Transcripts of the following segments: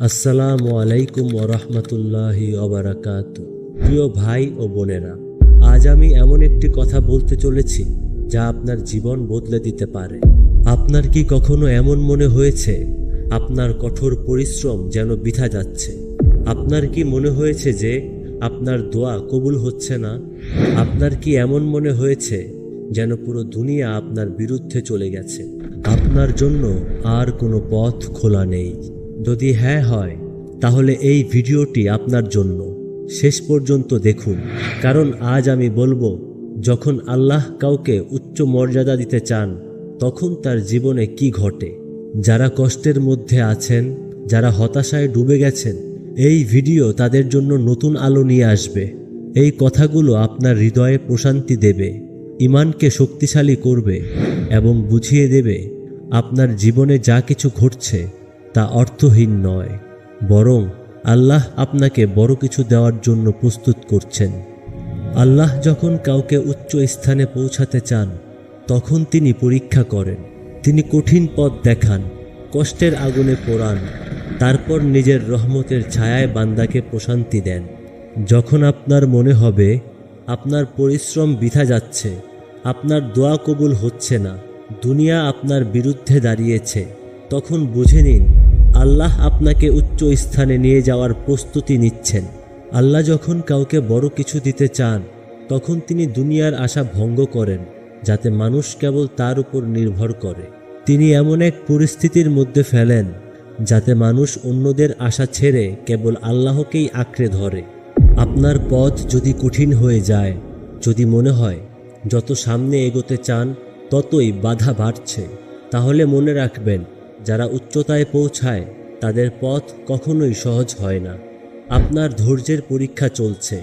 আসসালামু আলাইকুম ওরহমতুল্লাহি অবরাকাত প্রিয় ভাই ও বোনেরা, আজ আমি এমন একটি কথা বলতে চলেছি যা আপনার জীবন বদলে দিতে পারে। আপনার কি কখনো এমন মনে হয়েছে? আপনার কঠোর পরিশ্রম যেন বৃথা যাচ্ছে। আপনার কি মনে হয়েছে যে আপনার দোয়া কবুল হচ্ছে না? আপনার কি এমন মনে হয়েছে যেন পুরো দুনিয়া আপনার বিরুদ্ধে চলে গেছে? আপনার জন্য আর কোনো পথ খোলা নেই। যদি হ্যাঁ হয়, তাহলে এই ভিডিওটি আপনার জন্য শেষ পর্যন্ত দেখুন। কারণ আজ আমি বলব, যখন আল্লাহ কাউকে উচ্চ মর্যাদা দিতে চান, তখন তার জীবনে কি ঘটে? যারা কষ্টের মধ্যে আছেন, যারা হতাশায় ডুবে গেছেন, এই ভিডিও তাদের জন্য নতুন আলো নিয়ে আসবে। এই কথাগুলো আপনার হৃদয়ে প্রশান্তি দেবে, ইমানকে শক্তিশালী করবে এবং বুঝিয়ে দেবে, আপনার জীবনে যা কিছু ঘটছে তা অর্থহীন নয়, বরং আল্লাহ আপনাকে বড় কিছু দেওয়ার জন্য প্রস্তুত করছেন। আল্লাহ যখন কাউকে উচ্চ স্থানে পৌঁছাতে চান, তখন তিনি পরীক্ষা করেন, তিনি কঠিন পথ দেখান, কষ্টের আগুনে পোড়ান, তারপর নিজের রহমতের ছায়ায় বান্দাকে প্রশান্তি দেন। যখন আপনার মনে হবে, আপনার পরিশ্রম বৃথা যাচ্ছে, আপনার দোয়া কবুল হচ্ছে না, দুনিয়া আপনার বিরুদ্ধে দাঁড়িয়েছে, তখন বুঝে নিন আল্লাহ আপনাকে উচ্চ স্থানে নিয়ে যাওয়ার প্রস্তুতি নিচ্ছেন। আল্লাহ যখন কাউকে বড় কিছু দিতে চান, তখন তিনি দুনিয়ার আশা ভঙ্গ করেন, যাতে মানুষ কেবল তার উপর নির্ভর করে। তিনি এমন এক পরিস্থিতির মধ্যে ফেলেন, যাতে মানুষ অন্যদের আশা ছেড়ে কেবল আল্লাহকেই আঁকড়ে ধরে। আপনার পথ যদি কঠিন হয়ে যায়, যদি মনে হয়, যত সামনে এগোতে চান, ততই বাধা বাড়ছে। তাহলে মনে রাখবেন যারা উচ্চতায় পৌঁছায়, তাদের পথ কখনোই সহজ হয় না। আপনার ধৈর্যের পরীক্ষা চলছে,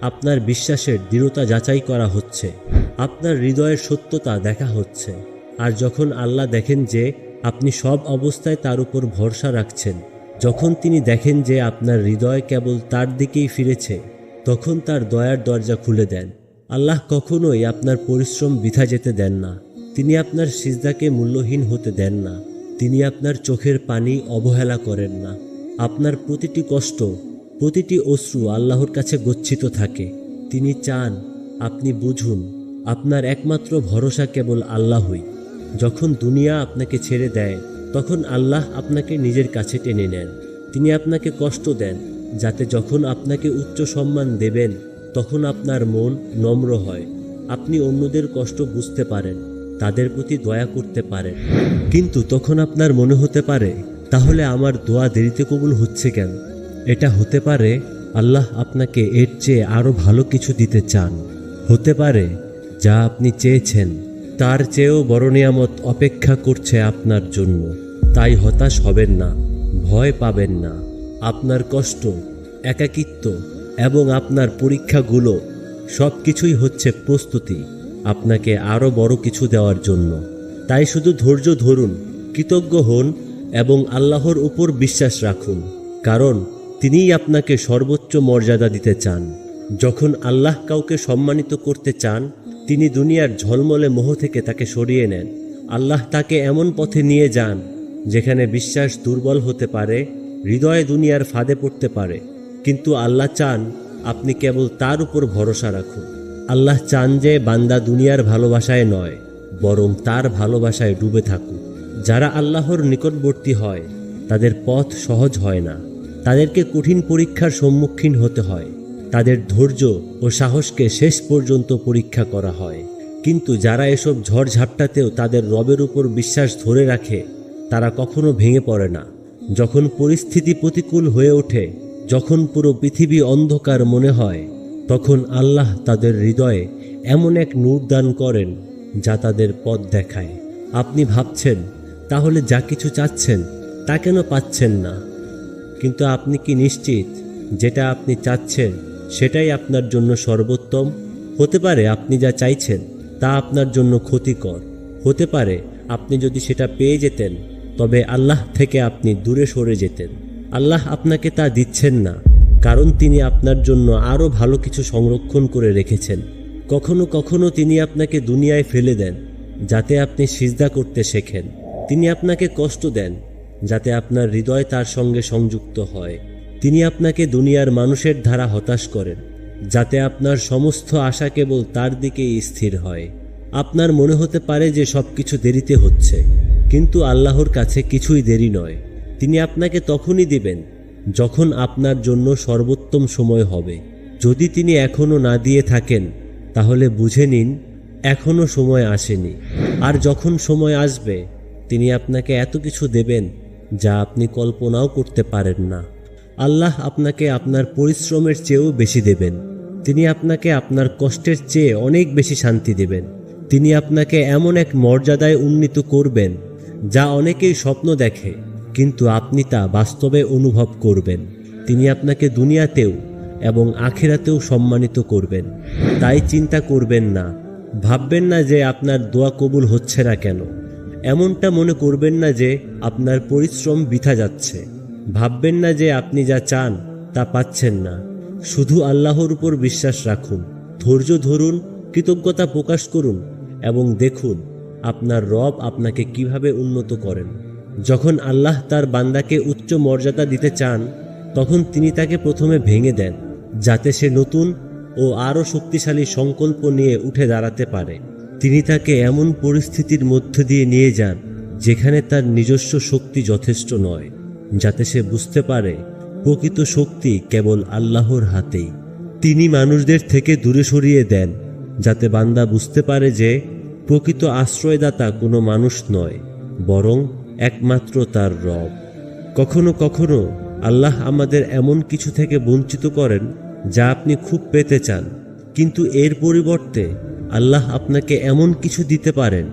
আপনার বিশ্বাসের দৃঢ়তা যাচাই করা হচ্ছে, আপনার হৃদয়ের সত্যতা দেখা হচ্ছে। আর যখন আল্লাহ দেখেন যে আপনি সব অবস্থায় তার উপর ভরসা রাখছেন, যখন তিনি দেখেন যে আপনার হৃদয় কেবল তার দিকেই ফিরেছে, তখন তার দয়ার দরজা খুলে দেন। আল্লাহ কখনোই আপনার পরিশ্রম বৃথা যেতে দেন না, তিনি আপনার সিজদাকে মূল্যহীন হতে দেন না। তিনি আপনার চোখের পানি অবহেলা করেন না। আপনার প্রতিটি কষ্ট, প্রতিটি অশ্রু আল্লাহর কাছে গচ্ছিত থাকে। তিনি চান, আপনি বুঝুন, আপনার একমাত্র ভরসা কেবল আল্লাহই। যখন দুনিয়া আপনাকে ছেড়ে দেয়, তখন আল্লাহ আপনাকে নিজের কাছে টেনে নেন। তিনি আপনাকে কষ্ট দেন, যাতে যখন আপনাকে উচ্চ সম্মান দেবেন, তখন আপনার মন নম্র হয়। আপনি অন্যদের কষ্ট বুঝতে পারেন। তাদের প্রতি দয়া করতে পারেন কিন্তু তখন আপনার মনে হতে পারে, তাহলে আমার দোয়া দেরিতে কবুল হচ্ছে কেন? এটা হতে পারে, আল্লাহ আপনাকে এর চেয়ে আরও ভালো কিছু দিতে চান। হতে পারে, যা আপনি চেয়েছেন, তার চেয়েও বড় নিয়ামত অপেক্ষা করছে আপনার জন্য। তাই হতাশ হবেন না, ভয় পাবেন না। আপনার কষ্ট, একাকিত্ব এবং আপনার পরীক্ষাগুলো সব কিছুই হচ্ছে প্রস্তুতি। আপনাকে আরও বড় কিছু দেওয়ার জন্য। তাই শুধু ধৈর্য ধরুন, কৃতজ্ঞ হন এবং আল্লাহর উপর বিশ্বাস রাখুন, কারণ তিনিই আপনাকে সর্বোচ্চ মর্যাদা দিতে চান। যখন আল্লাহ কাউকে সম্মানিত করতে চান, তিনি দুনিয়ার ঝলমলে মোহ থেকে তাকে সরিয়ে নেন। আল্লাহ তাকে এমন পথে নিয়ে যান, যেখানে বিশ্বাস দুর্বল হতে পারে, হৃদয়ে দুনিয়ার ফাঁদে পড়তে পারে। কিন্তু আল্লাহ চান আপনি কেবল তার উপর ভরসা রাখুন। আল্লাহ চান যে বান্দা দুনিয়ার ভালোবাসায় নয়, বরং তার ভালোবাসায় ডুবে থাকুক। যারা আল্লাহর নিকটবর্তী হয়, তাদের পথ সহজ হয় না। তাদেরকে কঠিন পরীক্ষার সম্মুখীন হতে হয়। তাদের ধৈর্য ও সাহসকে শেষ পর্যন্ত পরীক্ষা করা হয়। কিন্তু যারা এসব ঝড়ঝাপটাতেও তাদের রবের উপর বিশ্বাস ধরে রাখে, তারা কখনো ভেঙে পড়ে না। যখন পরিস্থিতি প্রতিকূল হয়ে ওঠে, যখন পুরো পৃথিবী অন্ধকার মনে হয় তখন আল্লাহ তাদের হৃদয়ে এমন এক নূর দান করেন যা তাদের পথ দেখায়। আপনি ভাবছেন, তাহলে যা কিছু চাচ্ছেন, তা কেন পাচ্ছেন না? কিন্তু আপনি কি নিশ্চিত যেটা আপনি চাচ্ছেন, সেটাই আপনার জন্য সর্বোত্তম? হতে পারে আপনি যা চাইছেন, তা আপনার জন্য ক্ষতিকর। হতে পারে আপনি যদি সেটা পেয়ে যেতেন, তবে আল্লাহ থেকে আপনি দূরে সরে যেতেন। আল্লাহ আপনাকে তা দিচ্ছেন না। কারণ তিনি আপনার জন্য আরও ভালো কিছু সংরক্ষণ করে রেখেছেন। কখনো কখনো তিনি আপনাকে দুনিয়ায় ফেলে দেন, যাতে আপনি সিজদা করতে শেখেন। তিনি আপনাকে কষ্ট দেন, যাতে আপনার হৃদয় তার সঙ্গে সংযুক্ত হয়। তিনি আপনাকে দুনিয়ার মানুষের ধারা হতাশ করেন, যাতে আপনার সমস্ত আশা কেবল তার দিকেই স্থির হয়। আপনার মনে হতে পারে যে সব কিছু দেরিতে হচ্ছে, কিন্তু আল্লাহর কাছে কিছুই দেরি নয়। তিনি আপনাকে তখনই দিবেন যখন আপনার জন্য সর্বোত্তম সময় হবে। যদি তিনি এখনও না দিয়ে থাকেন, তাহলে বুঝে নিন এখনও সময় আসেনি। আর যখন সময় আসবে, তিনি আপনাকে এত কিছু দেবেন যা আপনি কল্পনাও করতে পারেন না। আল্লাহ আপনাকে আপনার পরিশ্রমের চেয়েও বেশি দেবেন। তিনি আপনাকে আপনার কষ্টের চেয়ে অনেক বেশি শান্তি দেবেন। তিনি আপনাকে এমন এক মর্যাদায় উন্নীত করবেন যা অনেকেই স্বপ্ন দেখে। কিন্তু আপনি তা বাস্তবে অনুভব করবেন। তিনি আপনাকে দুনিয়াতেও এবং আখেরাতেও সম্মানিত করবেন। তাই চিন্তা করবেন না। ভাববেন না যে আপনার দোয়া কবুল হচ্ছে না কেন। এমনটা মনে করবেন না যে আপনার পরিশ্রম বৃথা যাচ্ছে। ভাববেন না যে আপনি যা চান তা পাচ্ছেন না। শুধু আল্লাহর উপর বিশ্বাস রাখুন। ধৈর্য ধরুন, কৃতজ্ঞতা প্রকাশ করুন এবং দেখুন আপনার রব আপনাকে কীভাবে উন্নত করেন। যখন আল্লাহ তার বান্দাকে উচ্চ মর্যাদা দিতে চান, তখন তিনি তাকে প্রথমে ভেঙে দেন, যাতে সে নতুন ও আরও শক্তিশালী সংকল্প নিয়ে উঠে দাঁড়াতে পারে। তিনি তাকে এমন পরিস্থিতির মধ্য দিয়ে নিয়ে যান, যেখানে তার নিজস্ব শক্তি যথেষ্ট নয়, যাতে সে বুঝতে পারে, প্রকৃত শক্তি কেবল আল্লাহর হাতেই। তিনি মানুষদের থেকে দূরে সরিয়ে দেন, যাতে বান্দা বুঝতে পারে যে প্রকৃত আশ্রয়দাতা কোনো মানুষ নয়, বরং একমাত্র তার রব। কখনো কখনো আল্লাহ আমাদের এমন কিছু থেকে বঞ্চিত করেন, যা আপনি খুব পেতে চান। কিন্তু এর পরিবর্তে আল্লাহ আপনাকে এমন কিছু দিতে পারেন,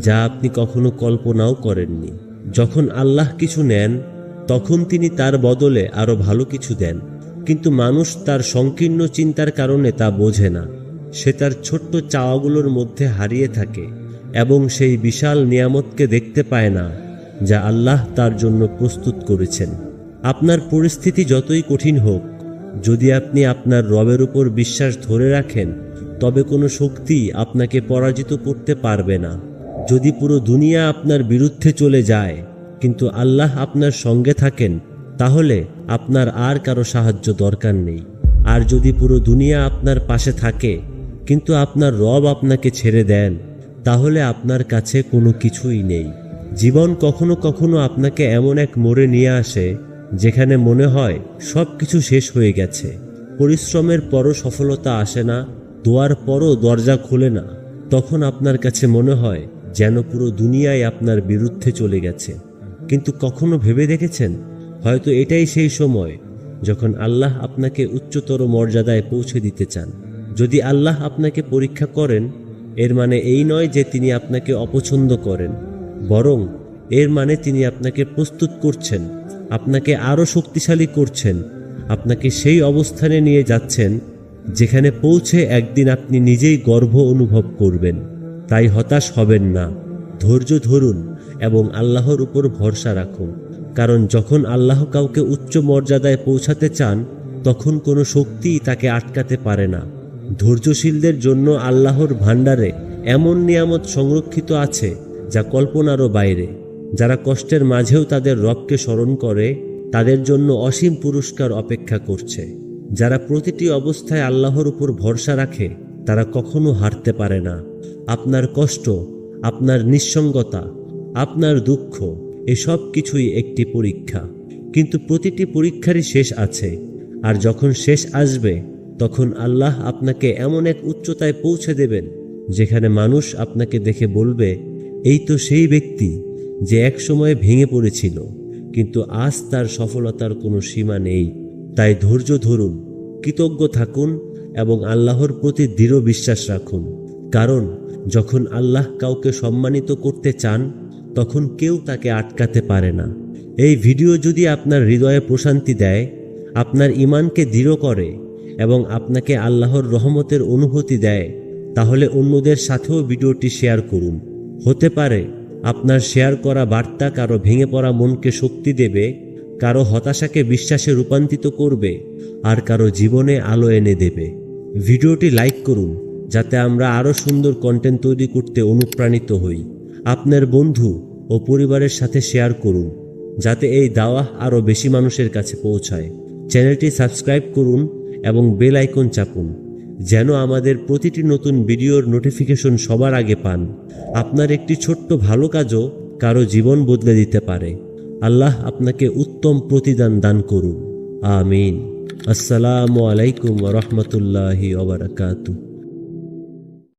যা আপনি কখনো কল্পনাও করেননি। যখন আল্লাহ কিছু নেন, তখন তিনি তার বদলে আরও ভালো কিছু দেন। কিন্তু মানুষ তার সংকীর্ণ চিন্তার কারণে তা বোঝে না। সে তার ছোট্ট চাওয়াগুলোর মধ্যে হারিয়ে থাকে এবং সেই বিশাল নিয়ামতকে দেখতে পায় না। যা আল্লাহ তার জন্য প্রস্তুত করেছেন। আপনার পরিস্থিতি যতই কঠিন হোক, যদি আপনি আপনার রবের উপর বিশ্বাস ধরে রাখেন, তবে কোনো শক্তি আপনাকে পরাজিত করতে পারবে না। যদি পুরো দুনিয়া আপনার বিরুদ্ধে চলে যায়, কিন্তু আল্লাহ আপনার সঙ্গে থাকেন, তাহলে আপনার আর কারও সাহায্য দরকার নেই। আর যদি পুরো দুনিয়া আপনার পাশে থাকে, কিন্তু আপনার রব আপনাকে ছেড়ে দেন, তাহলে আপনার কাছে কোনো কিছুই নেই। জীবন কখনো কখনো আপনাকে এমন এক মোড়ে নিয়ে আসে, যেখানে মনে হয় সব কিছু শেষ হয়ে গেছে। পরিশ্রমের পরও সফলতা আসে না, দোয়ার পরও দরজা খোলে না। তখন আপনার কাছে মনে হয় যেন পুরো দুনিয়ায় আপনার বিরুদ্ধে চলে গেছে। কিন্তু কখনো ভেবে দেখেছেন? হয়তো এটাই সেই সময় যখন আল্লাহ আপনাকে উচ্চতর মর্যাদায় পৌঁছে দিতে চান। যদি আল্লাহ আপনাকে পরীক্ষা করেন, এর মানে এই নয় যে তিনি আপনাকে অপছন্দ করেন। বরং এর মানে তিনি আপনাকে প্রস্তুত করছেন, আপনাকে আরও শক্তিশালী করছেন, আপনাকে সেই অবস্থানে নিয়ে যাচ্ছেন, যেখানে পৌঁছে একদিন আপনি নিজেই গর্ব অনুভব করবেন। তাই হতাশ হবেন না। ধৈর্য ধরুন এবং আল্লাহর উপর ভরসা রাখুন। কারণ যখন আল্লাহ কাউকে উচ্চ মর্যাদায় পৌঁছাতে চান, তখন কোনো শক্তিই তাকে আটকাতে পারে না। ধৈর্যশীলদের জন্য আল্লাহর ভাণ্ডারে এমন নিয়ামত সংরক্ষিত আছে যা কল্পনারও বাইরে। যারা কষ্টের মাঝেও তাদের রবকে স্মরণ করে, তাদের জন্য অসীম পুরস্কার অপেক্ষা করছে। যারা প্রতিটি অবস্থায় আল্লাহর উপর ভরসা রাখে, তারা কখনো হারতে পারে না। আপনার কষ্ট, আপনার নিঃসঙ্গতা, আপনার দুঃখ, এসব কিছুই একটি পরীক্ষা। কিন্তু প্রতিটি পরীক্ষারই শেষ আছে, আর যখন শেষ আসবে, তখন আল্লাহ আপনাকে এমন এক উচ্চতায় পৌঁছে দেবেন, যেখানে মানুষ আপনাকে দেখে বলবে এই তো সেই ব্যক্তি যে এক সময়ে ভেঙে পড়েছিল, কিন্তু আজ তার সফলতার কোনো সীমা নেই। তাই ধৈর্য ধরুন, কৃতজ্ঞ থাকুন এবং আল্লাহর প্রতি দৃঢ় বিশ্বাস রাখুন। কারণ যখন আল্লাহ কাউকে সম্মানিত করতে চান, তখন কেউ তাকে আটকাতে পারে না। এই ভিডিও যদি আপনার হৃদয়ে প্রশান্তি দেয়, আপনার ইমানকে দৃঢ় করে এবং আপনাকে আল্লাহর রহমতের অনুভূতি দেয়, তাহলে অন্যদের সাথেও ভিডিওটি শেয়ার করুন। হতে পারে, আপনার শেয়ার করা বার্তা কারও ভেঙে পড়া মনকে শক্তি দেবে, কারও হতাশাকে বিশ্বাসে রূপান্তরিত করবে, আর কারও জীবনে আলো এনে দেবে। ভিডিওটি লাইক করুন, যাতে আমরা আরও সুন্দর কন্টেন্ট তৈরি করতে অনুপ্রাণিত হই। আপনার বন্ধু ও পরিবারের সাথে শেয়ার করুন, যাতে এই দাওয়া আরও বেশি মানুষের কাছে পৌঁছায়। চ্যানেলটি সাবস্ক্রাইব করুন এবং বেল আইকন চাপুন। যেন আমাদের প্রতিটি নতুন ভিডিওর নোটিফিকেশন সবার আগে পান। আপনার একটি ছোট্ট ভালো কাজও কারও জীবন বদলে দিতে পারে। আল্লাহ আপনাকে উত্তম প্রতিদান দান করুন। আমিন। আসসালামু আলাইকুম রহমতুল্লাহি ওবরাকাতুহ